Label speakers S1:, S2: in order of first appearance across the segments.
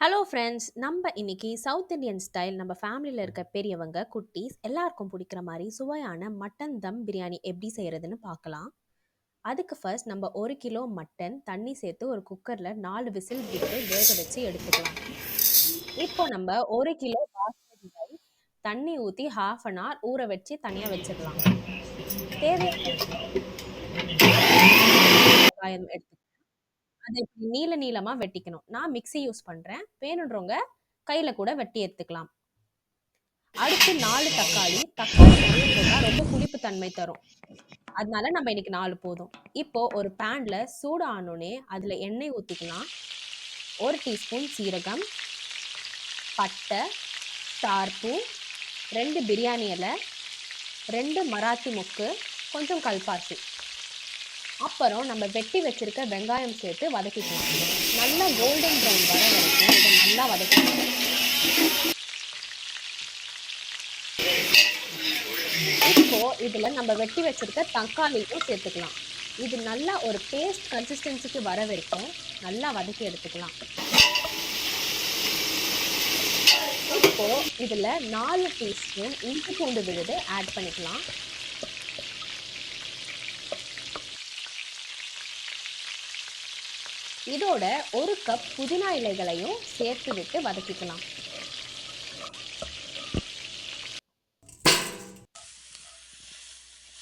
S1: Hello friends நம்ம இன்னைக்கு south Indian style நம்ம ஃபேமிலியில் இருக்க பெரியவங்க குட்டீஸ் எல்லாருக்கும் பிடிக்கிற மாதிரி சுவையான மட்டன் தம் பிரியாணி எப்படி செய்கிறதுன்னு பார்க்கலாம். அதுக்கு ஃபர்ஸ்ட் நம்ம ஒரு கிலோ மட்டன் தண்ணி சேர்த்து ஒரு குக்கரில் நாலு விசில் விட்டு வேக வச்சு எடுத்துக்கலாம். இப்போ நம்ம ஒரு கிலோ பாஸ்மதி ரைஸ் தண்ணி ஊற்றி ஹாஃப் அன் ஹவர் ஊற வச்சு தனியாக வச்சுக்கலாம் தேவையான வெங்காயம் எடுத்து அதை இப்படி நீள நீளமா வெட்டிக்கணும். நான் மிக்ஸி யூஸ் பண்றேன். வேணுன்றவங்க கையில கூட வெட்டி எடுத்துக்கலாம். அடுத்து நாலு தக்காளி. தக்காளி ரொம்ப புளிப்பு தன்மை தரும். அதனால நம்ம இன்னைக்கு நாலு போதும். இப்போ ஒரு பேன்ல சூடு ஆனோடனே அதுல எண்ணெய் ஊத்திக்கலாம். ஒரு டீஸ்பூன் சீரகம் பட்டை ஸ்டார்பூ ரெண்டு பிரியாணி இலை ரெண்டு மராத்தி முக்கு கொஞ்சம் கல்பாசி. அப்புறம் நம்ம வெட்டி வச்சிருக்க வெங்காயம் சேர்த்து வதக்கிக்கலாம். நல்லா கோல்டன் ப்ரௌன் வர வரைக்கும் இதை நல்லா வதக்கிக்கலாம். இப்போது இதில் நம்ம வெட்டி வச்சிருக்க தக்காளியும் சேர்த்துக்கலாம். இது நல்லா ஒரு பேஸ்ட் கன்சிஸ்டன்சிக்கு வர வரைக்கும் நல்லா வதக்கி எடுத்துக்கலாம். இப்போது இதில் நாலு டீஸ்பூன் இஞ்சி பூண்டு விழுது ஆட் பண்ணிக்கலாம். இதோட ஒரு கப் புதினா இலைகளையும் சேர்த்து விட்டு வதக்கிக்கலாம்.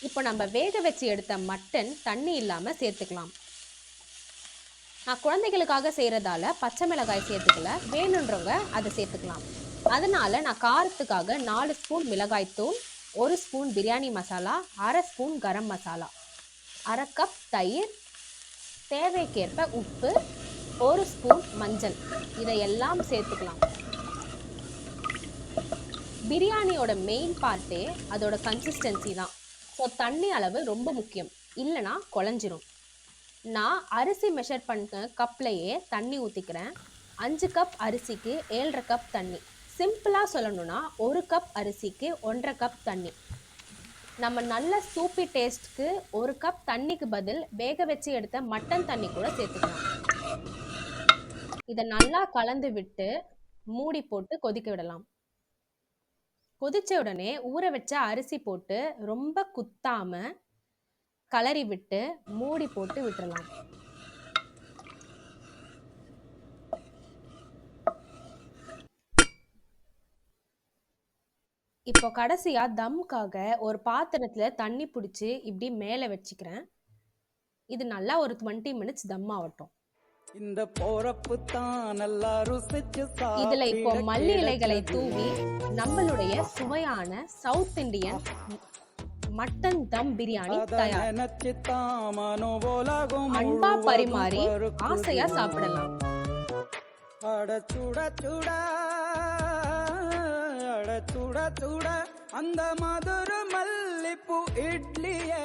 S1: இப்போ நம்ம வேக வச்சு எடுத்த மட்டன் தண்ணி இல்லாம சேர்த்துக்கலாம். நான் குழந்தைகளுக்காக செய்யறதால பச்சை மிளகாய் சேர்த்துக்கல வேணுன்றவங்க அதை சேர்த்துக்கலாம். அதனால நான் காரத்துக்காக நாலு ஸ்பூன் மிளகாய் தூள் ஒரு ஸ்பூன் பிரியாணி மசாலா அரை ஸ்பூன் கரம் மசாலா. அரை கப் தயிர் தேவைக்கேற்ப உப்பு ஒரு ஸ்பூன் மஞ்சள். இதையெல்லாம் சேர்த்துக்கலாம். பிரியாணியோட மெயின் பார்ட்டே அதோட கன்சிஸ்டன்சி தான். ஸோ தண்ணி அளவு ரொம்ப முக்கியம். இல்லைனா குழஞ்சிரும். நான் அரிசி மெஷர் பண்ண கப்லையே தண்ணி ஊற்றிக்கிறேன் அஞ்சு கப் அரிசிக்கு ஏழரை கப் தண்ணி. சிம்பிளாக சொல்லணும்னா ஒரு கப் அரிசிக்கு ஒன்றரை கப் தண்ணி. நம்ம நல்ல சூப்பி டேஸ்ட்க்கு ஒரு கப் தண்ணிக்கு பதில் வேக வச்சு எடுத்த மட்டன் தண்ணி கூட சேர்த்துக்கலாம். இதை நல்லா கலந்து விட்டு மூடி போட்டு கொதிக்க விடலாம். கொதிச்ச உடனே ஊற வச்ச அரிசி போட்டு ரொம்ப குத்தாம கலரி விட்டு மூடி போட்டு விட்டுறலாம். இப்போ கடைசியா தம்க்காக ஒரு பாத்திரத்துல தண்ணி பிடிச்சி இப்படி மேலே வச்சுக்கிறேன். இது நல்லா ஒரு டுவெண்ட்டி மினிட்ஸ் தம் ஆகட்டும்.
S2: இந்த போறப்பு தான் நல்லா ருசிச்சு
S1: இதுல இப்போ மல்லி இலைகளை தூவி நம்மளுடைய சுவையான south Indian mutton dum biryani தயார்.
S2: நினைச்சு தான்
S1: அன்பா பரிமாறி ஆசையா சாப்பிடலாம்.
S2: அட சுட சுட சுட சுட அந்த மதுர மல்லிப்பூ இட்லியே.